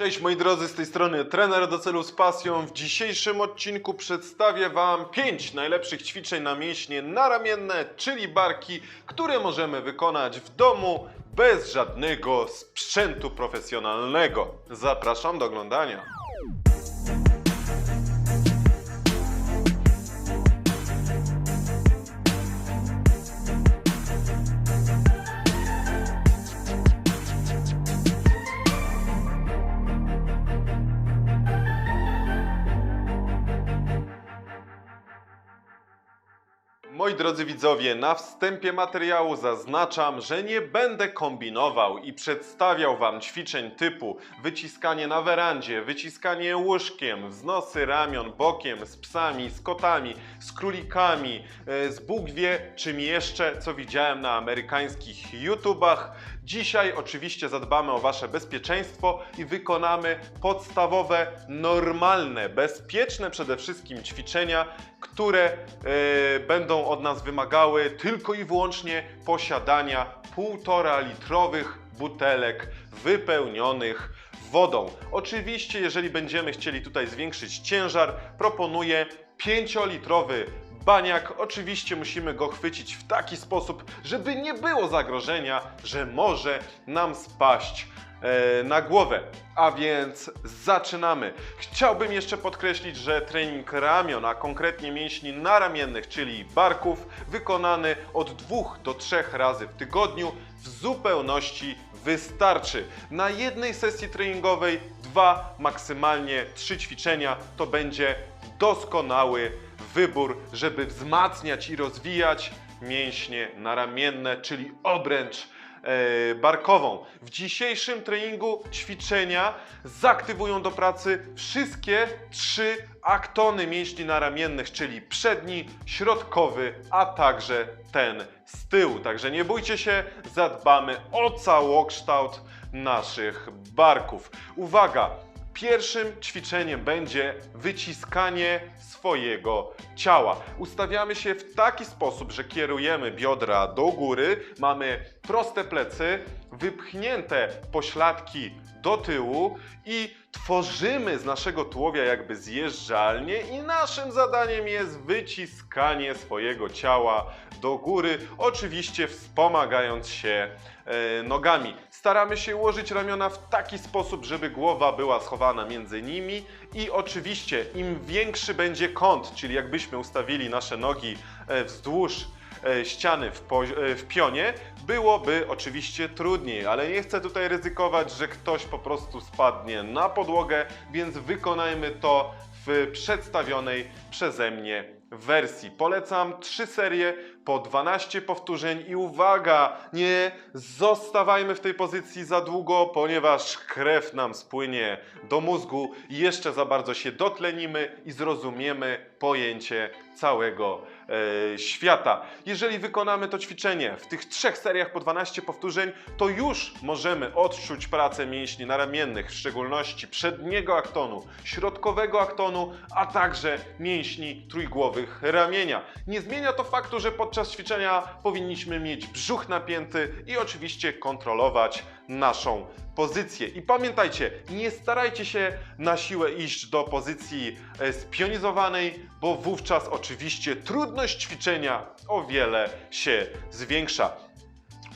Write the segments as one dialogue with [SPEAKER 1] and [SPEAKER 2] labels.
[SPEAKER 1] Cześć moi drodzy, z tej strony trener do celu z pasją. W dzisiejszym odcinku przedstawię Wam 5 najlepszych ćwiczeń na mięśnie naramienne, czyli barki, które możemy wykonać w domu bez żadnego sprzętu profesjonalnego. Zapraszam do oglądania. Moi drodzy widzowie, na wstępie materiału zaznaczam, że nie będę kombinował i przedstawiał Wam ćwiczeń typu wyciskanie na werandzie, wyciskanie łóżkiem, wznosy ramion bokiem, z psami, z kotami, z królikami, e, z Bóg wie czym jeszcze, co widziałem na amerykańskich YouTubach. Dzisiaj oczywiście zadbamy o Wasze bezpieczeństwo i wykonamy podstawowe, normalne, bezpieczne przede wszystkim ćwiczenia, które e, będą od nas wymagały tylko i wyłącznie posiadania półtora litrowych butelek wypełnionych wodą. Oczywiście, jeżeli będziemy chcieli tutaj zwiększyć ciężar, proponuję 5-litrowy baniak. Oczywiście musimy go chwycić w taki sposób, żeby nie było zagrożenia, że może nam spaść na głowę. A więc zaczynamy. Chciałbym jeszcze podkreślić, że trening ramion, a konkretnie mięśni naramiennych, czyli barków, wykonany od 2 do 3 razy w tygodniu w zupełności wystarczy. Na jednej sesji treningowej dwa, maksymalnie trzy ćwiczenia to będzie doskonały wybór, żeby wzmacniać i rozwijać mięśnie naramienne, czyli obręcz e, barkową. W dzisiejszym treningu ćwiczenia zaktywują do pracy wszystkie trzy aktony mięśni naramiennych, czyli przedni, środkowy, a także ten z tyłu. Także nie bójcie się, zadbamy o całokształt naszych barków. Uwaga! Pierwszym ćwiczeniem będzie wyciskanie swojego ciała. Ustawiamy się w taki sposób, że kierujemy biodra do góry, mamy proste plecy, wypchnięte pośladki do tyłu i tworzymy z naszego tułowia jakby zjeżdżalnię i naszym zadaniem jest wyciskanie swojego ciała do góry, oczywiście wspomagając się e, nogami. Staramy się ułożyć ramiona w taki sposób, żeby głowa była schowana między nimi i oczywiście im większy będzie kąt, czyli jakbyśmy ustawili nasze nogi e, wzdłuż ściany w, e, w pionie, byłoby oczywiście trudniej, ale nie chcę tutaj ryzykować, że ktoś po prostu spadnie na podłogę, więc wykonajmy to w przedstawionej przeze mnie wersji. Polecam trzy serie po 12 powtórzeń i uwaga, nie zostawajmy w tej pozycji za długo, ponieważ krew nam spłynie do mózgu i jeszcze za bardzo się dotlenimy i zrozumiemy pojęcie całego e, świata. Jeżeli wykonamy to ćwiczenie w tych trzech seriach po 12 powtórzeń, to już możemy odczuć pracę mięśni naramiennych, w szczególności przedniego aktonu, środkowego aktonu, a także mięśni trójgłowych ramienia. Nie zmienia to faktu, że podczas ćwiczenia powinniśmy mieć brzuch napięty i oczywiście kontrolować naszą pozycję. I pamiętajcie, nie starajcie się na siłę iść do pozycji e, spionizowanej, bo wówczas oczywiście trudność ćwiczenia o wiele się zwiększa.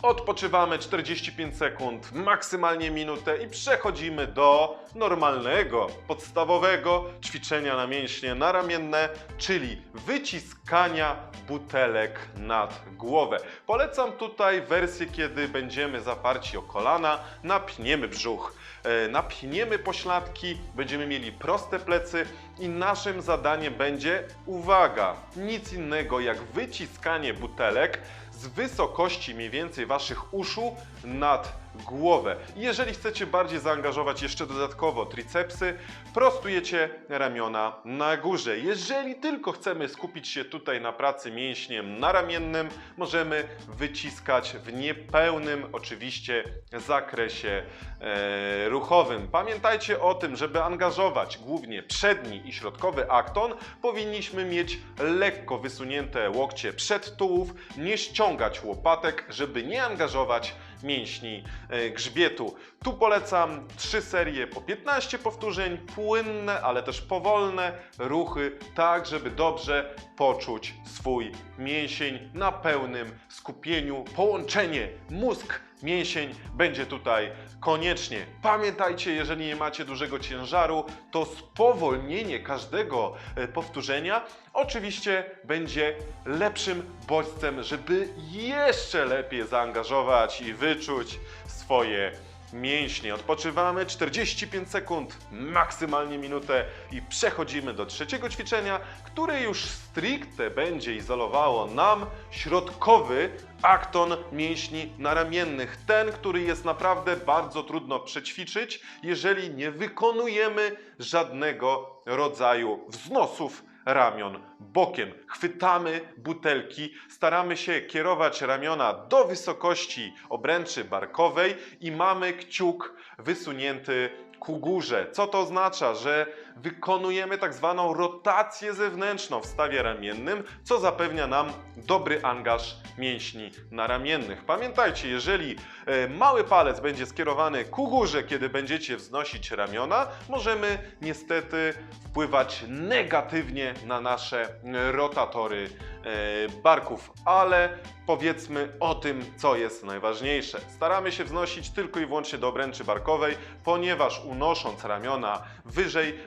[SPEAKER 1] Odpoczywamy 45 sekund, maksymalnie minutę i przechodzimy do normalnego, podstawowego ćwiczenia na mięśnie naramienne, czyli wyciskania butelek nad głowę. Polecam tutaj wersję, kiedy będziemy zaparci o kolana, napniemy brzuch, e, napniemy pośladki, będziemy mieli proste plecy i naszym zadaniem będzie, uwaga, nic innego jak wyciskanie butelek z wysokości mniej więcej waszych uszu nad głowę. Jeżeli chcecie bardziej zaangażować jeszcze dodatkowo tricepsy, prostujecie ramiona na górze. Jeżeli tylko chcemy skupić się tutaj na pracy mięśniem naramiennym, możemy wyciskać w niepełnym oczywiście zakresie e, ruchowym. Pamiętajcie o tym, żeby angażować głównie przedni i środkowy akton, powinniśmy mieć lekko wysunięte łokcie przed tułów, nie ściągać łopatek, żeby nie angażować mięśni e, grzbietu. Tu polecam trzy serie po 15 powtórzeń, płynne, ale też powolne ruchy, tak żeby dobrze poczuć swój mięsień na pełnym skupieniu. Połączenie mózg mięsień będzie tutaj koniecznie. Pamiętajcie, jeżeli nie macie dużego ciężaru, to spowolnienie każdego e, powtórzenia oczywiście będzie lepszym bodźcem, żeby jeszcze lepiej zaangażować i wyczuć swoje mięśnie. Odpoczywamy 45 sekund, maksymalnie minutę i przechodzimy do trzeciego ćwiczenia, które już stricte będzie izolowało nam środkowy akton mięśni naramiennych. Ten, który jest naprawdę bardzo trudno przećwiczyć, jeżeli nie wykonujemy żadnego rodzaju wznosów ramion bokiem. Chwytamy butelki, staramy się kierować ramiona do wysokości obręczy barkowej i mamy kciuk wysunięty ku górze. Co to oznacza? Że wykonujemy tak zwaną rotację zewnętrzną w stawie ramiennym, co zapewnia nam dobry angaż mięśni naramiennych. Pamiętajcie, jeżeli e, mały palec będzie skierowany ku górze, kiedy będziecie wznosić ramiona, możemy niestety wpływać negatywnie na nasze rotatory e, barków, ale powiedzmy o tym, co jest najważniejsze. Staramy się wznosić tylko i wyłącznie do obręczy barkowej, ponieważ unosząc ramiona wyżej,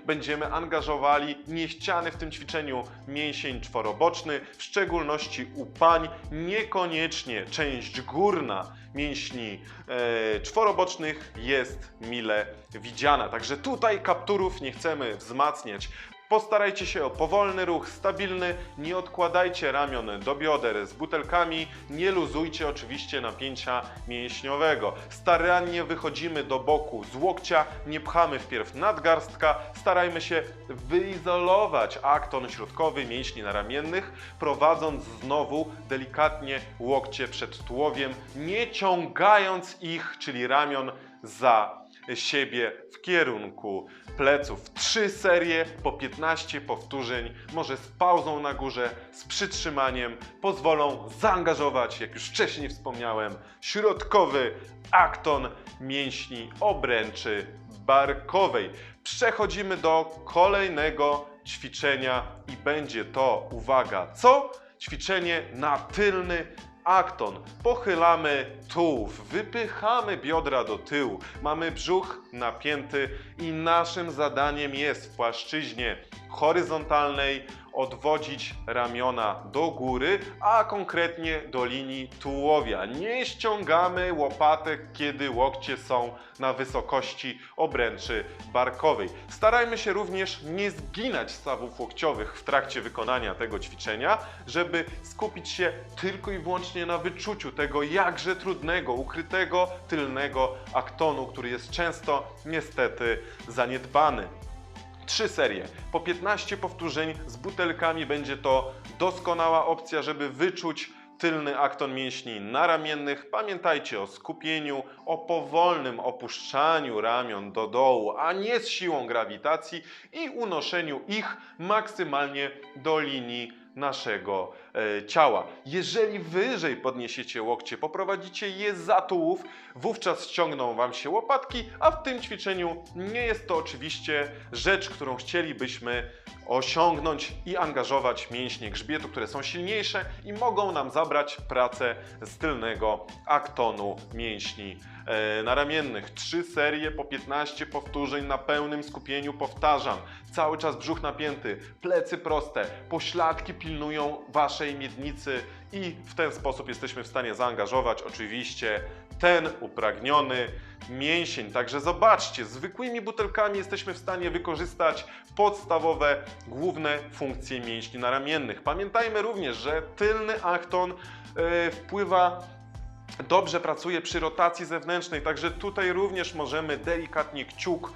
[SPEAKER 1] angażowali niechciany w tym ćwiczeniu mięsień czworoboczny, w szczególności u pań, niekoniecznie część górna mięśni e, czworobocznych jest mile widziana. Także tutaj kapturów nie chcemy wzmacniać. Postarajcie się o powolny ruch, stabilny, nie odkładajcie ramion do bioder z butelkami, nie luzujcie oczywiście napięcia mięśniowego. Starannie wychodzimy do boku z łokcia, nie pchamy wpierw nadgarstka, starajmy się wyizolować akton środkowy mięśni naramiennych, prowadząc znowu delikatnie łokcie przed tułowiem, nie ciągając ich, czyli ramion za siebie w kierunku pleców. Trzy serie po 15 powtórzeń, może z pauzą na górze, z przytrzymaniem, pozwolą zaangażować, jak już wcześniej wspomniałem, środkowy akton mięśni obręczy barkowej. Przechodzimy do kolejnego ćwiczenia i będzie to, uwaga, co? Ćwiczenie na tylny akton. Pochylamy tułów, wypychamy biodra do tyłu. Mamy brzuch napięty i naszym zadaniem jest w płaszczyźnie horyzontalnej odwodzić ramiona do góry, a konkretnie do linii tułowia. Nie ściągamy łopatek, kiedy łokcie są na wysokości obręczy barkowej. Starajmy się również nie zginać stawów łokciowych w trakcie wykonania tego ćwiczenia, żeby skupić się tylko i wyłącznie na wyczuciu tego jakże trudnego, ukrytego tylnego aktonu, który jest często niestety zaniedbany. Trzy serie, po 15 powtórzeń z butelkami będzie to doskonała opcja, żeby wyczuć tylny akton mięśni naramiennych. Pamiętajcie o skupieniu, o powolnym opuszczaniu ramion do dołu, a nie z siłą grawitacji i unoszeniu ich maksymalnie do linii naszego e, ciała. Jeżeli wyżej podniesiecie łokcie, poprowadzicie je za tułów, wówczas ściągną Wam się łopatki, a w tym ćwiczeniu nie jest to oczywiście rzecz, którą chcielibyśmy osiągnąć i angażować mięśnie grzbietu, które są silniejsze i mogą nam zabrać pracę z tylnego aktonu mięśni e, naramiennych. Trzy serie po 15 powtórzeń na pełnym skupieniu powtarzam. Cały czas brzuch napięty, plecy proste, pośladki pilnują Waszej miednicy i w ten sposób jesteśmy w stanie zaangażować oczywiście ten upragniony mięsień. Także zobaczcie, zwykłymi butelkami jesteśmy w stanie wykorzystać podstawowe, główne funkcje mięśni naramiennych. Pamiętajmy również, że tylny akton yy, wpływa dobrze pracuje przy rotacji zewnętrznej, także tutaj również możemy delikatnie kciuk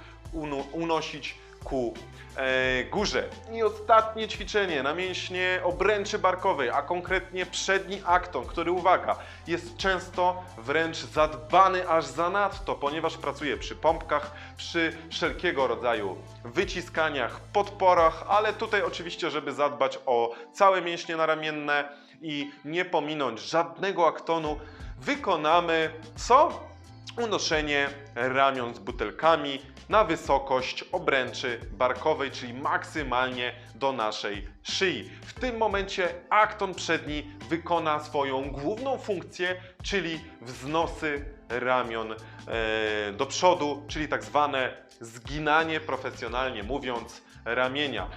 [SPEAKER 1] unosić ku e, górze. I ostatnie ćwiczenie na mięśnie obręczy barkowej, a konkretnie przedni akton, który uwaga, jest często wręcz zadbany aż zanadto, ponieważ pracuje przy pompkach, przy wszelkiego rodzaju wyciskaniach, podporach, ale tutaj oczywiście, żeby zadbać o całe mięśnie naramienne i nie pominąć żadnego aktonu, wykonamy co? Unoszenie ramion z butelkami na wysokość obręczy barkowej, czyli maksymalnie do naszej szyi. W tym momencie akton przedni wykona swoją główną funkcję, czyli wznosy ramion e, do przodu, czyli tak zwane zginanie, profesjonalnie mówiąc, ramienia.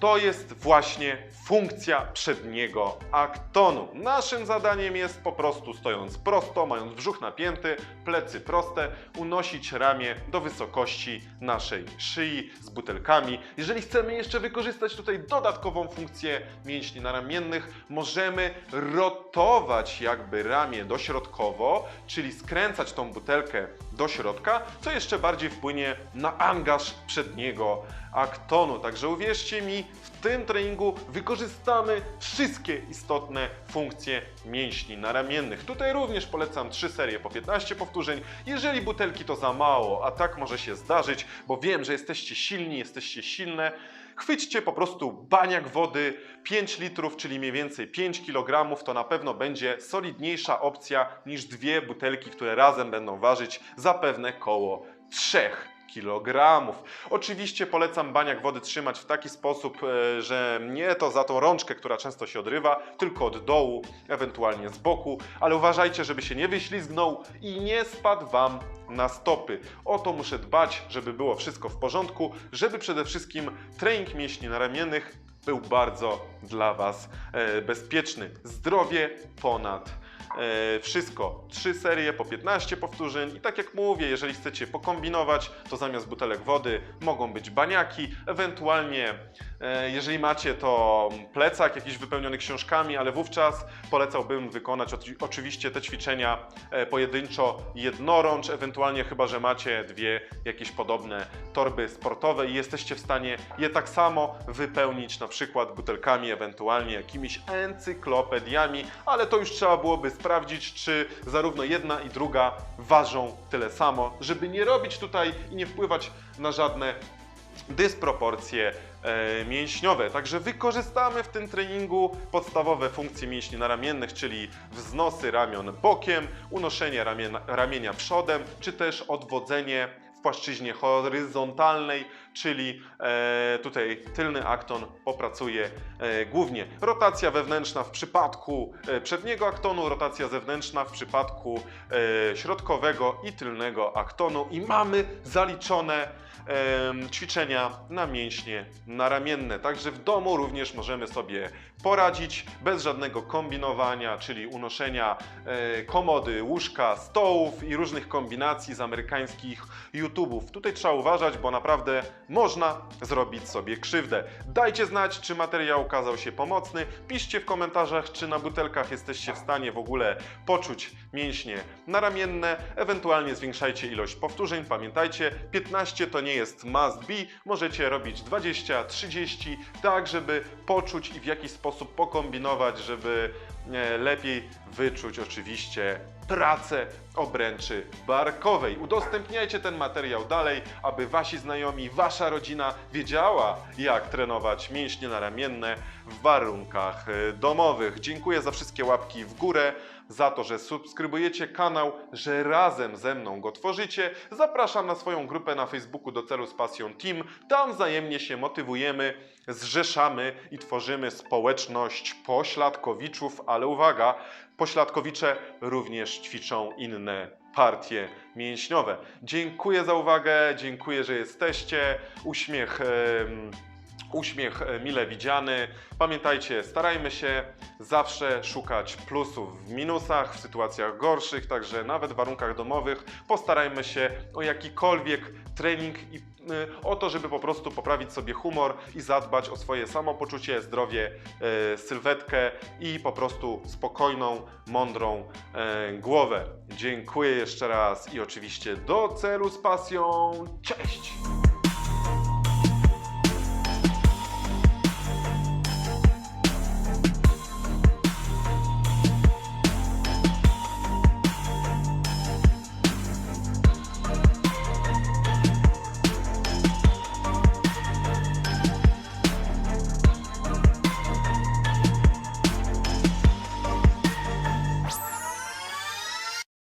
[SPEAKER 1] To jest właśnie funkcja przedniego aktonu. Naszym zadaniem jest po prostu stojąc prosto, mając brzuch napięty, plecy proste, unosić ramię do wysokości naszej szyi z butelkami. Jeżeli chcemy jeszcze wykorzystać tutaj dodatkową funkcję mięśni naramiennych, możemy rotować jakby ramię dośrodkowo, czyli skręcać tą butelkę do środka, co jeszcze bardziej wpłynie na angaż przedniego aktonu. Także uwierzcie mi, w tym treningu wykorzystamy wszystkie istotne funkcje mięśni naramiennych. Tutaj również polecam 3 serie po 15 powtórzeń. Jeżeli butelki to za mało, a tak może się zdarzyć, bo wiem, że jesteście silni, jesteście silne, chwyćcie po prostu baniak wody 5 litrów, czyli mniej więcej 5 kg, to na pewno będzie solidniejsza opcja niż dwie butelki, które razem będą ważyć zapewne koło 3 kg. Oczywiście polecam baniak wody trzymać w taki sposób, e, że nie to za tą rączkę, która często się odrywa, tylko od dołu, ewentualnie z boku, ale uważajcie, żeby się nie wyślizgnął i nie spadł Wam na stopy. O to muszę dbać, żeby było wszystko w porządku, żeby przede wszystkim trening mięśni naramiennych był bardzo dla Was e, bezpieczny. Zdrowie ponad wszystko. Trzy serie po 15 powtórzeń i tak jak mówię, jeżeli chcecie pokombinować, to zamiast butelek wody mogą być baniaki, ewentualnie e, jeżeli macie to plecak jakiś wypełniony książkami, ale wówczas polecałbym wykonać oczy- oczywiście te ćwiczenia e, pojedynczo jednorącz, ewentualnie chyba, że macie dwie jakieś podobne torby sportowe i jesteście w stanie je tak samo wypełnić na przykład butelkami, ewentualnie jakimiś encyklopediami, ale to już trzeba byłoby sprawdzić, czy zarówno jedna i druga ważą tyle samo, żeby nie robić tutaj i nie wpływać na żadne dysproporcje e, mięśniowe. Także wykorzystamy w tym treningu podstawowe funkcje mięśni naramiennych, czyli wznosy ramion bokiem, unoszenie ramienia, ramienia przodem, czy też odwodzenie w płaszczyźnie horyzontalnej, czyli e, tutaj tylny akton popracuje e, głównie. Rotacja wewnętrzna w przypadku e, przedniego aktonu, rotacja zewnętrzna w przypadku środkowego i tylnego aktonu i mamy zaliczone ćwiczenia na mięśnie naramienne. Także w domu również możemy sobie poradzić bez żadnego kombinowania, czyli unoszenia e, komody, łóżka, stołów i różnych kombinacji z amerykańskich YouTube'ów. Tutaj trzeba uważać, bo naprawdę można zrobić sobie krzywdę. Dajcie znać, czy materiał okazał się pomocny. Piszcie w komentarzach, czy na butelkach jesteście w stanie w ogóle poczuć mięśnie naramienne. Ewentualnie zwiększajcie ilość powtórzeń. Pamiętajcie, 15 to nie jest must be. Możecie robić 20, 30, tak żeby poczuć i w jakiś sposób pokombinować, żeby e, lepiej wyczuć oczywiście pracę obręczy barkowej. Udostępniajcie ten materiał dalej, aby wasi znajomi, wasza rodzina wiedziała, jak trenować mięśnie naramienne w warunkach e, domowych. Dziękuję za wszystkie łapki w górę, za to, że subskrybujecie kanał, że razem ze mną go tworzycie. Zapraszam na swoją grupę na Facebooku do celu z pasją Team. Tam wzajemnie się motywujemy, zrzeszamy i tworzymy społeczność pośladkowiczów, ale uwaga, pośladkowicze również ćwiczą inne partie mięśniowe. Dziękuję za uwagę, dziękuję, że jesteście. Uśmiech. Uśmiech e, mile widziany. Pamiętajcie, starajmy się zawsze szukać plusów w minusach, w sytuacjach gorszych, także nawet w warunkach domowych postarajmy się o jakikolwiek trening i o to, żeby po prostu poprawić sobie humor i zadbać o swoje samopoczucie, zdrowie, y, sylwetkę i po prostu spokojną, mądrą y, głowę. Dziękuję jeszcze raz i oczywiście do celu z pasją. Cześć!